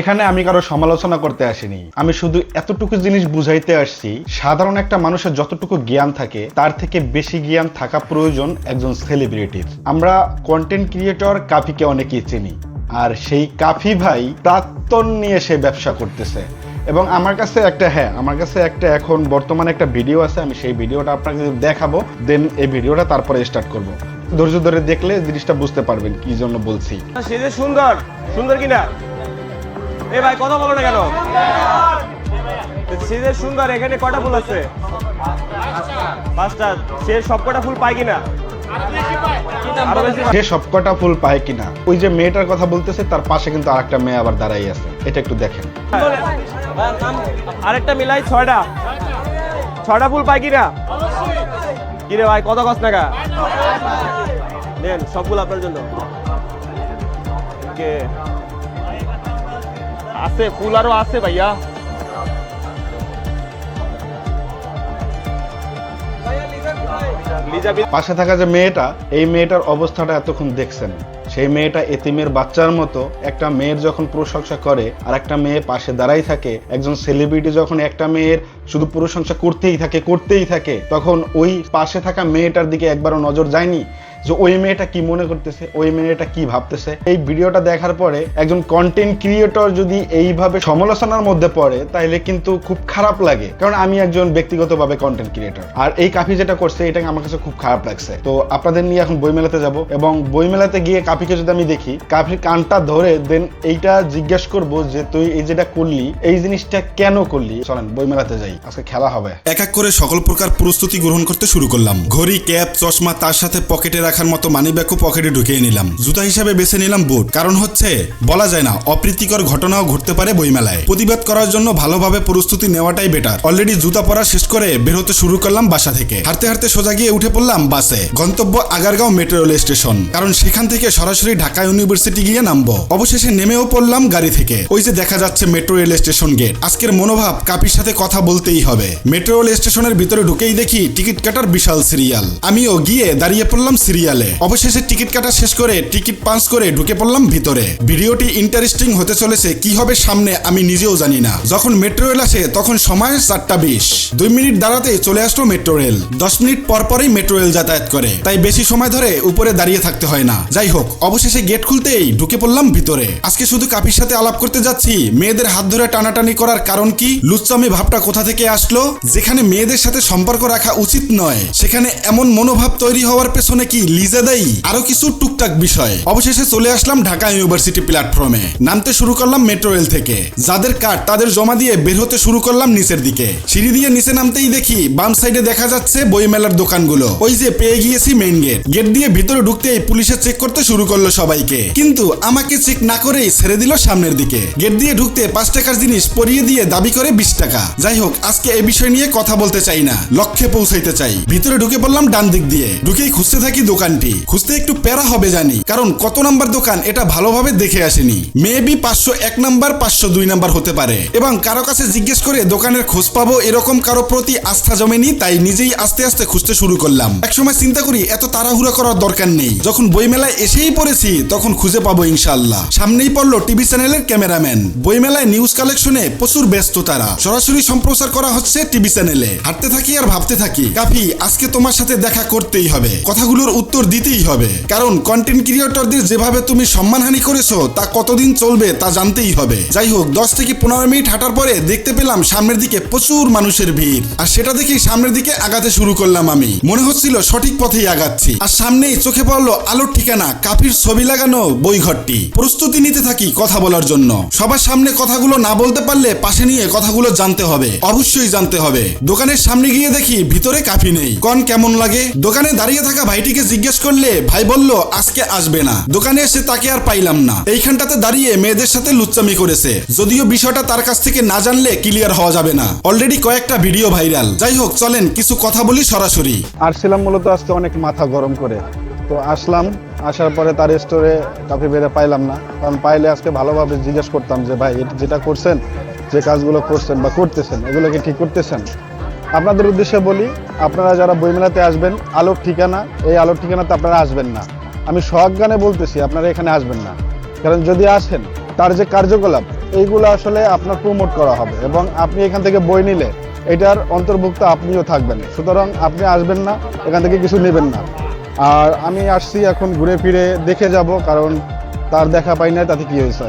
এখানে আমি কারও সমালোচনা করতে আসিনি। আমি শুধু এতটুকু জিনিস বুঝাইতে আসছি, সাধারণ একটা মানুষের যতটুকু জ্ঞান থাকে, তার থেকে বেশি জ্ঞান থাকা প্রয়োজন একজন সেলিব্রিটির আমরা কন্টেন্ট ক্রিয়েটর কাফিকে অনেকেই চিনি, আর সেই কাফি ভাই প্রাক্তন নিয়ে সে ব্যবসা করতেছে। এবং আমার কাছে একটা হ্যাঁ আমার কাছে একটা এখন বর্তমানে একটা ভিডিও আছে, আমি সেই ভিডিওটা আপনাকে দেখাবো দেন এই ভিডিওটা তারপরে স্টার্ট করব। ধৈর্য ধরে দেখলে জিনিসটা বুঝতে পারবেন কি জন্য বলছি। সে যে সুন্দর সুন্দর কিনা? এ ভাই কথা বলো না কেন? সে সুন্দর এখানে কটা ফুল আছে? পাঁচটা। সে সব কটা ফুল পায় কিনা? পায়? সে সবকটা ফুল পায় কিনা? ওই যে মেয়েটার কথা বলতেছে তার পাশে কিন্তু আরেকটা মেয়ে আবার দাঁড়াই আছে। এটা একটু দেখেন। আরেকটা মিলাই ছয়টা। ছয়টা ফুল পাই কিনা? কিরে ভাই কত কষ্ট টাকা নেন সব ফুল আপনার জন্য। কে? আছে, ফুল আছে ভাইয়া। পাশে থাকা যে মেয়েটা, এই মেয়েটার অবস্থাটা এতক্ষণ দেখছেন। সেই মেয়েটা এতিমের বাচ্চার মতো একটা মেয়ের যখন প্রশংসা করে আর একটা মেয়ে পাশে দাঁড়াই থাকে, একজন সেলিব্রিটি যখন একটা মেয়ের শুধু প্রশংসা করতেই থাকে করতেই থাকে। তখন ওই পাশে থাকা মেয়েটার দিকে একবারও নজর যায়নি যে ওই মেয়েটা কি মনে করতেছে, ওই মেয়েটা কি ভাবতেছে। এই ভিডিওটা দেখার পরে একজন কন্টেন্ট ক্রিয়েটর যদি এইভাবে সমালোচনার মধ্যে পড়ে তাহলে কিন্তু খুব খারাপ লাগে। কারণ আমি একজন ব্যক্তিগতভাবে কন্টেন্ট ক্রিয়েটর আর এই কাফি যেটা করছে এটা আমার কাছে খুব খারাপ লাগছে। তো আপনাদের নিয়ে এখন বইমেলাতে যাব এবং বইমেলাতে গিয়ে কাফিকে যদি আমি দেখি, কাফির কানটা ধরে দেন এইটা জিজ্ঞেস করব যে, তুই এই যেটা করলি, এই জিনিসটা কেন করলি? চলেন বইমেলাতে যাই। আজকে খেলা হবে। এক এক করে সকল প্রকার প্রস্তুতি গ্রহণ করতে শুরু করলাম। ঘড়ি, ক্যাপ, চশমা, তার সাথে পকেটে রাখার মতো মানিব্যাগও পকেটে ঢুকিয়ে নিলাম। জুতা হিসাবে বেছে নিলাম বুট। কারণ হচ্ছে, বলা যায় না, অপ্রীতিকর ঘটনাও ঘটতে পারে বইমেলায়। প্রতিবাদ করার জন্য ভালোভাবে প্রস্তুতি নেওয়াটাই বেটার অলরেডি জুতা পরা শেষ করে বের হতে শুরু করলাম বাসা থেকে। হাঁটতে হাঁটতে সোজা গিয়ে উঠে পড়লাম বাসে। গন্তব্য আগারগাঁও মেট্রো রেল স্টেশন কারণ সেখান থেকে সরাসরি ঢাকা ইউনিভার্সিটি গিয়ে নামবো। অবশেষে নেমেও পড়লাম গাড়ি থেকে। ওই যে দেখা যাচ্ছে মেট্রো রেল স্টেশন গেট আজকের মনোভাব, কাপির সাথে কথা বলতেই হবে। মেট্রো রেল স্টেশনের ভিতরে ঢুকেই দেখি টিকিট কাটার বিশাল সিরিয়াল। আমিও গিয়ে দাঁড়িয়ে পড়লাম সিরিয়ালে। অবশেষে টিকিট কাটা শেষ করে টিকিট পাঞ্চ করে ঢুকে পড়লাম ভিতরে। ভিডিওটি ইন্টারেস্টিং হতে চলেছে, কি হবে সামনে আমি নিজেও জানি না। যখন মেট্রো রেল আসে, তখন সময় চারটা বিশ। দুই মিনিট দাঁড়াতেই চলে আসলো মেট্রো রেল। দশ মিনিট পর পরই মেট্রো রেল যাতায়াত করে। তাই বেশি সময় ধরে উপরে দাঁড়িয়ে থাকতে হয় না। যাই হোক, অবশেষে গেট খুলতেই ঢুকে পড়লাম ভিতরে। আজকে শুধু কাপির সাথে আলাপ করতে যাচ্ছি। মেয়েদের হাত ধরে টানাটানি করার কারণ কি? লুচ্চামি ভাবটা কোথা থেকে আসলো, যেখানে মেয়েদের সাথে সম্পর্ক রাখা উচিত নয়। সেখানে এমন মনোভাব তৈরি হওয়ার পেছনে কি লিজে দেয়? আরও কিছু টুকটাক বিষয়। অবশেষে চলে আসলাম ঢাকা ইউনিভার্সিটি প্ল্যাটফর্মে। নামতে শুরু করলাম মেট্রো রেল থেকে। যাদের কার্ড তাদের জমা দিয়ে বের হতে শুরু করলাম নিচের দিকে। সিঁড়ি দিয়ে নিচে নামতেই দেখি বাম সাইডে দেখা যাচ্ছে বইমেলার দোকানগুলো। ওই যে পেয়ে গিয়েছি মেইন গেট গেট দিয়ে ভিতরে ঢুকতেই পুলিশে চেক করতে শুরু করল সবাইকে। কিন্তু আমাকে চেক না করেই ছেড়ে দিল সামনের দিকে। গেট দিয়ে ঢুকতে পাঁচ টাকার জিনিস পরিয়ে দিয়ে দাবি করে বিশ টাকা। যাই হোক আজকে এই বিষয় নিয়ে কথা বলতে চাই না। লক্ষ্যে পৌঁছাইতে চাই। ভিতরে ঢুকে পড়লাম ডান দিক দিয়ে। ঢুকেই খুঁজতে থাকি দোকানটি। খুঁজতে একটু প্যারা হবে জানি, কারণ কত নাম্বার দোকান এটা ভালোভাবে দেখে আসেনি। মেবি পাঁচশো এক নাম্বার, পাঁচশো দুই নাম্বার হতে পারে। এবং কারও কাছে জিজ্ঞেস করে দোকানের খোঁজ পাবো এরকম কারও প্রতি আস্থা জমেনি, তাই নিজেই আস্তে আস্তে খুঁজতে শুরু করলাম। একসময় চিন্তা করি, এত তাড়াহুড়া করার দরকার নেই। যখন বইমেলায় এসেই পড়েছি, তখন খুঁজে পাবো ইনশাল্লাহ সামনেই পড়ল টিভি চ্যানেলের ক্যামেরাম্যান। বইমেলায় নিউজ কালেকশনে প্রচুর ব্যস্ত তারা। সরাসরি সম্প্রচার করা হচ্ছে টিভি চ্যানেলে। হাঁটতে থাকি আর ভাবতে থাকি, কাফি, আজকে তোমার সাথে দেখা করতেই হবে। কথাগুলোর উত্তর দিতেই হবে। কারণ কন্টেন্ট ক্রিয়েটরদের যেভাবে তুমি সম্মানহানি করেছ, তা কতদিন চলবে তা জানতেই হবে। যাই হোক, দশ থেকে পনেরো মিনিট হাঁটার পরে দেখতে পেলাম সামনের দিকে প্রচুর মানুষের ভিড়। আর সেটা দেখেই সামনের দিকে আগাতে শুরু করলাম আমি। মনে হচ্ছিল সঠিক পথেই আগাচ্ছি। আর সামনেই চোখে পড়ল আলোর ঠিকানা, কাফির ছবি লাগানো বইঘরটি। প্রস্তুতি নিতে থাকি কথা বলার জন্য। সবার সামনে কথাগুলো না বলতে পারলে পাশে নিয়ে কথাগুলো জানতে হবে। অবশ্যই জানতে হবে। দোকানের সামনে গিয়ে দেখি ভিতরে কাফি নেই। কন কেমন লাগে? দোকানে দাঁড়িয়ে থাকা ভাইটিকে জিজ্ঞেস করলে ভাই বলল, আজকে আসবে না। দোকানে এসে তাকে আর পাইলাম না। এইখানটাতে দাঁড়িয়ে মেয়েদের সাথে লুচ্চামি করেছে। যদিও বিষয়টা তার কাছ থেকে না জানলে ক্লিয়ার হওয়া যাবে না। অলরেডি কয়েকটা ভিডিও ভাইরাল। যাই হোক, চলেন, কিছু কথা বলি সরাসরি। আসছিলাম মূলত আজকে অনেক মাথা গরম করে। তো আসলাম, আসার পরে তার স্টোরে কাফি বেড়ে পাইলাম না। কারণ পাইলে আজকে ভালোভাবে জিজ্ঞেস করতাম যে, ভাই যেটা করছেন যে কাজগুলো করছেন বা করতেছেন, এগুলোকে ঠিক করতেছেন? আপনাদের উদ্দেশ্যে বলি, আপনারা যারা বইমেলাতে আসবেন, আলোর ঠিকানা, এই আলোর ঠিকানাতে আপনারা আসবেন না। আমি সজ্ঞানে বলতেছি, আপনারা এখানে আসবেন না। কারণ যদি আসেন, তার যে কার্যকলাপ, এইগুলো আসলে আপনার প্রমোট করা হবে এবং আপনি এখান থেকে বই নিলে, এটার অন্তর্ভুক্ত আপনিও থাকবেন। সুতরাং আপনি আসবেন না, এখান থেকে কিছু নেবেন না। আর আমি আসছি এখন ঘুরে ফিরে দেখে যাব, কারণ তার দেখা পাই না তাতে কি হয়েছে?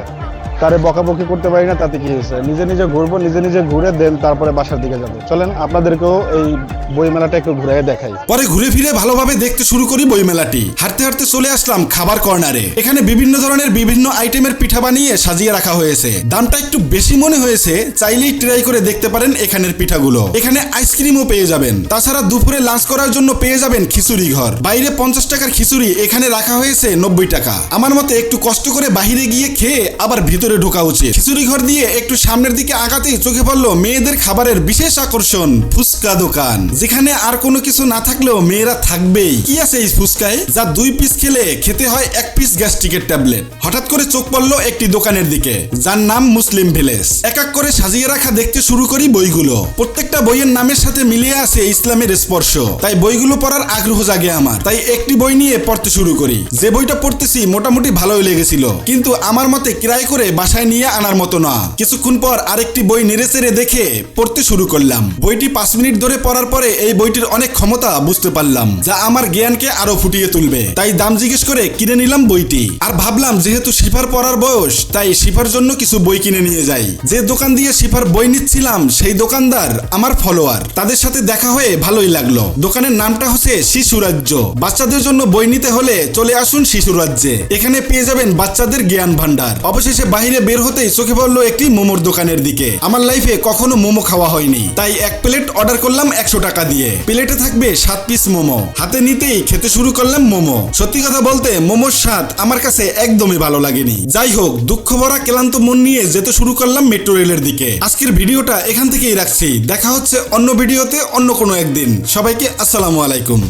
তারে বকাবকি করতে পারি না, তাতে কি হয়েছে? নিজে নিজে ঘুরবো, নিজে নিজে ঘুরে দেন তারপরে বাসার দিকে যাব। চলেন, আপনাদেরকেও এই বই মেলাটা একটু ঘুরে দেখাই। পরে ঘুরে ফিরে ভালোভাবে দেখতে শুরু করি বইমেলাটি। হাঁটতে হাঁটতে চলে আসলাম খাবার কর্নারে। এখানে বিভিন্ন ধরনের বিভিন্ন আইটেমের পিঠা বানিয়ে সাজিয়ে রাখা হয়েছে। দামটা একটু বেশি মনে হয়েছে, চাইলেই ট্রাই করে দেখতে পারেন এখানের পিঠাগুলো। এখানে আইসক্রিমও পেয়ে যাবেন। তাছাড়া দুপুরে লাঞ্চ করার জন্য পেয়ে যাবেন খিচুড়ি ঘর। বাইরে পঞ্চাশ টাকার খিচুড়ি এখানে রাখা হয়েছে নব্বই টাকা। আমার মতে একটু কষ্ট করে বাহিরে গিয়ে খেয়ে আবার ভিতরে ঢোকা উচিত। খিচুড়ি ঘর দিয়ে একটু সামনের দিকে আগাতেই চোখে পড়ল মেয়েদের খাবারের বিশেষ আকর্ষণ, ফুচকা দোকান। যেখানে আর কোনো কিছু না থাকলেও মেয়েরা থাকবেই। কি আছে এই ফুচকায়? যা দুই পিস খেলে খেতে হয় এক পিস গ্যাস্ট্রিকের ট্যাবলেট। হঠাৎ করে চোখ পড়ল একটি দোকানের দিকে, যার নাম মুসলিম ভিলেজ। এক এক করে সাজিয়ে রাখা দেখতে শুরু করি বইগুলো। প্রত্যেকটা বইয়ের নামের সাথে মিলিয়ে আছে ইসলামের স্পর্শ। তাই বইগুলো পড়ার আগ্রহ জাগে আমার। তাই একটি বই নিয়ে পড়তে শুরু করি। যে বইটা পড়তেছি মোটামুটি ভালোই লেগেছিল। কিন্তু আমার মতে ক্রয় করে বাসায় নিয়ে আনার মতো না। কিছুক্ষণ পর আরেকটি বই নেড়ে চেড়ে দেখে পড়তে শুরু করলাম। বইটি পাঁচ মিনিট ধরে পড়ার পরে এই বইটির অনেক ক্ষমতা বুঝতে পারলাম, যা আমার জ্ঞানকে আরও ফুটিয়ে তুলবে। তাই দাম জিজ্ঞেস করে কিনে নিলাম বইটি। আর ভাবলাম, যেহেতু শিফার পড়ার বয়স, তাই শিফার জন্য কিছু বই কিনে নিয়ে যাই। যে দোকান দিয়ে শিফার বই নিচ্ছিলাম, সেই দোকানদার আমার ফলোয়ার। তাদের সাথে দেখা হয়ে ভালোই লাগল। দোকানের নামটা হচ্ছে শিশু রাজ্য। বাচ্চাদের জন্য বই নিতে হলে চলে আসুন শিশু রাজ্যে। এখানে পেয়ে যাবেন বাচ্চাদের জ্ঞান ভান্ডার অবশেষে বাইরে বের হতেই চোখে পড়ল একটি মোমোর দোকানের দিকে। আমার লাইফে কখনো মোমো খাওয়া হয়নি। তাই এক প্লেট অর্ডার করলাম একশো টাকা দিয়ে। প্লেটে থাকবে সাত পিস মোমো। হাতে নিতেই খেতে শুরু করলাম মোমো। সত্যি কথা বলতে, মোমোর স্বাদ আমার কাছে একদমই ভালো লাগেনি। যাই হোক, দুঃখ ভরা, ক্লান্ত মন নিয়ে যেতে শুরু করলাম মেট্রো রেলের দিকে। আজকের ভিডিওটা এখান থেকেই রাখছি। দেখা হচ্ছে অন্য ভিডিওতে অন্য কোনো একদিন। সবাইকে আসসালামু আলাইকুম।